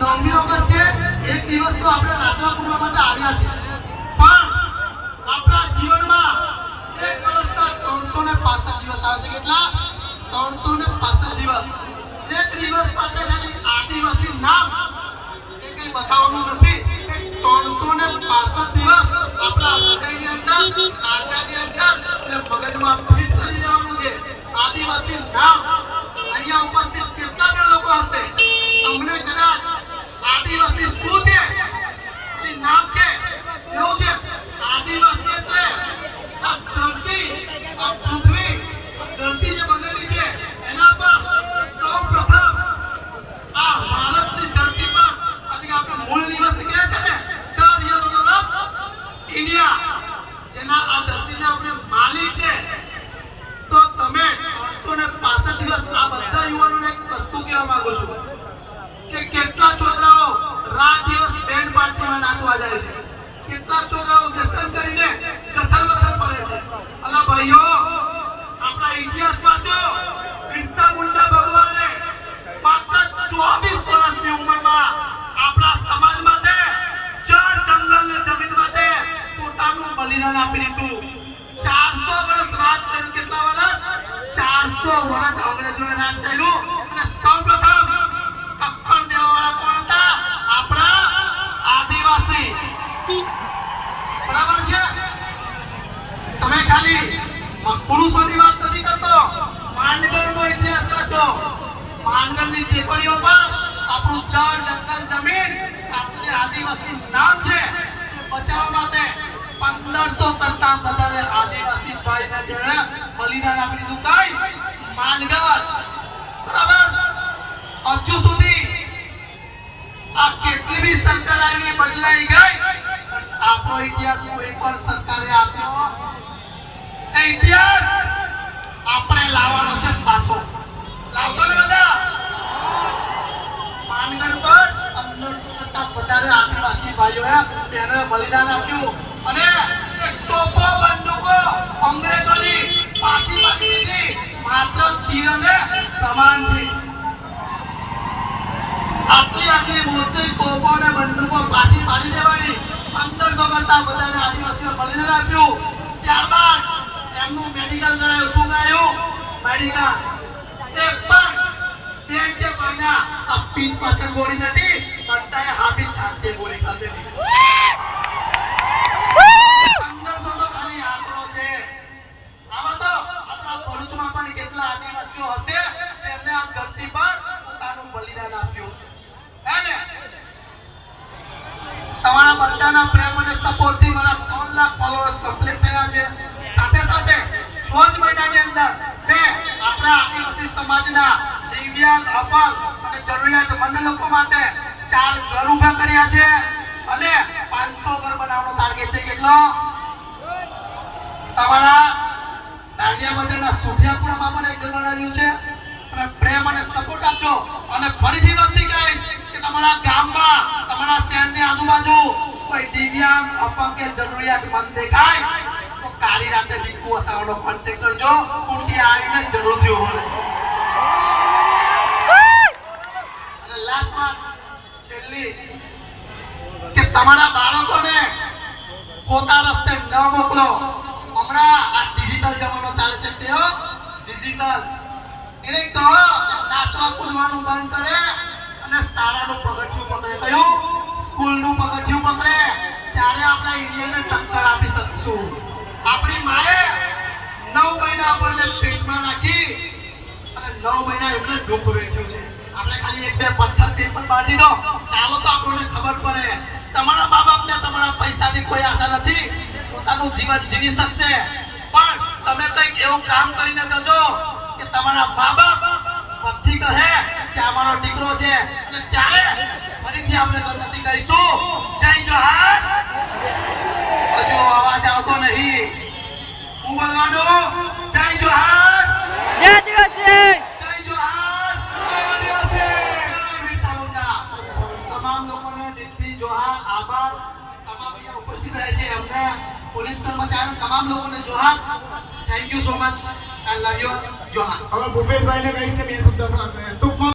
નવમી ઓગસ્ટ છે, એક દિવસ તો આપણે નાચવા પૂરવા માટે આવ્યા છે પણ આપણા જીવનમાં એક વર્ષના ત્રણસો ને પાસઠ દિવસ આવે છે. કેટલા? ત્રણસો ને પાસઠ દિવસ. એક દિવસ માટે ખાલી આદિવાસી નામ એ કઈ બતાવવાનું નથી. ત્રણસો ને પાસઠ દિવસ ઇન્ડિયા, જેના આ ધરતીના આપણે માલિક છે, તો તમે 365 દિવસ આ બધા યુવાનોને એક વસ્તુ કહેવા માંગુ છું કે કેટલા છોકરાઓ રાત દિવસ બેન્ડ પાર્ટીમાં નાચવા જાય છે? કેટલા છોકરાઓ વ્યસન કરીને જથલ બથલ પડે છે? અલા ભાઈઓ, આપણા ઇતિહાસ વાંચો. તમે ખાલી પુરુષોની વાત નથી કરતો. માંડગઢનો ઇતિહાસ વાંચો. માંડગઢની ટેકરીઓ આપણું જળ, જંગલ, જમીન, આપણે આદિવાસી નામ છે એ બચાવવા માટે પંદરસો કરતા વધારે આદિવાસી ભાઈને જેણે બલિદાન આપી દીધું કઈ? માંડગઢ બરાબર? હજુ સુધી આ કેટલી બી સરકાર આવી બદલાઈ ગઈ આપણો ઇતિહાસ કોઈ પણ સરકારે ઇતિહાસ આપણે લાવવાનો છે પાછો. લાવશો ને બધા? માનગઢ પર પંદરસો કરતા વધારે આદિવાસી ભાઈઓએ બહેનોએ બલિદાન આપ્યું. અને એક તોપો બંદૂકો અંગ્રેજોની પાછી પાડી દીધી માત્ર તીર અને કમાનથી. આટલી આટલી મોટી તોપો અને બંદૂકો પાછી પાડી દેવાની. પંદરસો કરતા વધારે આદિવાસીઓ બલિદાન આપ્યું. ત્યારબાદ એમનું મેડિકલ કરાયું. શું કરાયું? મેડિકલ એક પણ. બે કે મહિના આ પીન પાછળ ગોળી નથી. કરતાએ હાથી છાંટે ગોળી ખાતે તો તો કેટલા આદિવાસીઓ હશે, જેમને આ ધરતી પર પોતાનું બલિદાન આપ્યું છે. હે ને? તમારા બધાના છ જ મહિનાની અંદર મેં આપણા આદિવાસી સમાજના દિવ્યાંગ, અપંગ અને જરૂરિયાતમંદ લોકો માટે ચાર ઘર ઊભા કર્યા છે અને 500 ઘર બનાવવાનો ટાર્ગેટ છે. કેટલો? તમારા દાંડિયા બજારના સુઠિયાપુરામાં પણ એક ઘર બનાવ્યું છે. અને પ્રેમ અને સપોર્ટ આપજો. અને ફરીથી વિનંતી કહીશ કે તમારા ગામમાં, તમારા શહેરની આજુબાજુ કોઈ દિવ્યાંગ, અપંગ કે જરૂરિયાતમંદ દેખાય. તો કાળી રાતે દીકુ વસાવાનો કોન્ટેક્ટ કરજો. કુંડી આવીને જરૂરથી ઊભો રહીશ. અને લાસ્ટ વાત છેલ્લી, કે તમારા બાળકોને પોતા રસ્તે ન મોકલો. હમણાં આ ડિજિટલ જમાનો ચાલે છે તેઓ ડિજિટલ એને કહો નાચવા કૂદવાનું બંધ કરે અને સારાનું પગથિયું પકડે. આપણને પેટમાં રાખી અને નવ મહિના એમને દુઃખ વેઠ્યું છે. આપણે ખાલી એક બે પથ્થર પેટ પર બાંધી દો, ચાલો તો આપણને ખબર પડે. તમારા મા બાપને તમારા પૈસાની કોઈ આશા નથી પોતાનું જીવન જીવી શકશે. પણ તમે કંઈક એવું કામ કરીને જજો કે તમારા મા બાપ પથ્થી કહે કે આ મારો દીકરો છે. અને ત્યારે ફરીથી આપણે ગણપતિ કહીશું, જય જોહાર. રહે છે અમને પોલીસ કર્મચારીઓ તમામ લોકોને johar. Thank you so much I love you johar હવે ભૂપેશભાઈને કહીશ કે બે શબ્દ સાથે ટૂંક